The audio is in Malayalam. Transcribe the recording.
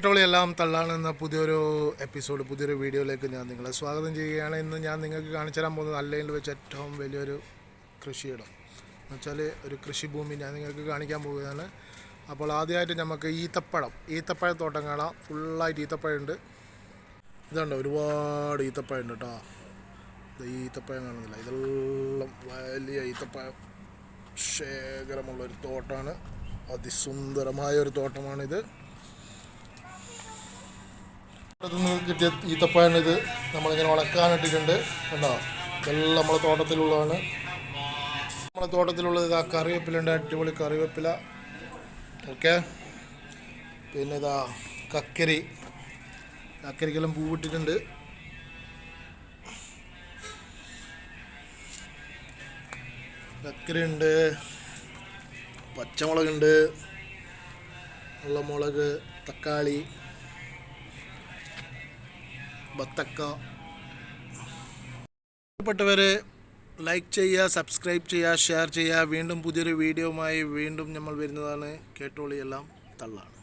കേട്ടോളി എല്ലാം തള്ളാണ് എന്ന പുതിയൊരു എപ്പിസോഡ് പുതിയൊരു വീഡിയോയിലേക്ക് ഞാൻ നിങ്ങളെ സ്വാഗതം ചെയ്യുകയാണ്. ഇന്ന് ഞാൻ നിങ്ങൾക്ക് കാണിച്ചു തരാൻ പോകുന്നത് അല്ലയിൽ വെച്ച് ഏറ്റവും വലിയൊരു കൃഷിയിടം. എന്ന് വെച്ചാൽ ഒരു കൃഷിഭൂമി ഞാൻ നിങ്ങൾക്ക് കാണിക്കാൻ പോവുകയാണ്. അപ്പോൾ ആദ്യമായിട്ട് നമുക്ക് ഈത്തപ്പഴം ഈത്തപ്പഴത്തോട്ടം കാണാം ഫുള്ളായിട്ട് ഈത്തപ്പഴമുണ്ട്. ഇതുണ്ട്? ഒരുപാട് ഈത്തപ്പഴം ഉണ്ട് കേട്ടോ ഈത്തപ്പഴം കാണുന്നില്ല. ഇതെല്ലാം വലിയ ഈത്തപ്പഴം. ശേഖരമുള്ളൊരു തോട്ടമാണ് അതിസുന്ദരമായ ഒരു തോട്ടമാണിത്. നിന്ന് കിട്ടിയ ഈത്തപ്പഴം ഇത് നമ്മളിങ്ങനെ ഉണക്കാനിട്ടിട്ടുണ്ട് കണ്ടോ? ഇതെല്ലാം നമ്മളെ തോട്ടത്തിലുള്ളതാണ്. നമ്മളെ തോട്ടത്തിലുള്ളത് ഇതാ കറിവേപ്പിലുണ്ട് അടിപൊളി കറിവേപ്പില. ഓക്കെ? പിന്നെ ഇതാ കക്കരി. കക്കരിക്കെല്ലാം പൂവിട്ടിട്ടുണ്ട്. കക്കരി ഉണ്ട് പച്ചമുളകുണ്ട് ഉള്ള മുളക് തക്കാളി. ബത്തക്ക. ലൈക്ക് ചെയ്യുക സബ്സ്ക്രൈബ് ചെയ്യുക ഷെയർ ചെയ്യുക. വീണ്ടും പുതിയൊരു വീഡിയോയുമായി വീണ്ടും നമ്മൾ വരുന്നതാണ്. കേട്ടോളിയെല്ലാം തള്ളാണ്.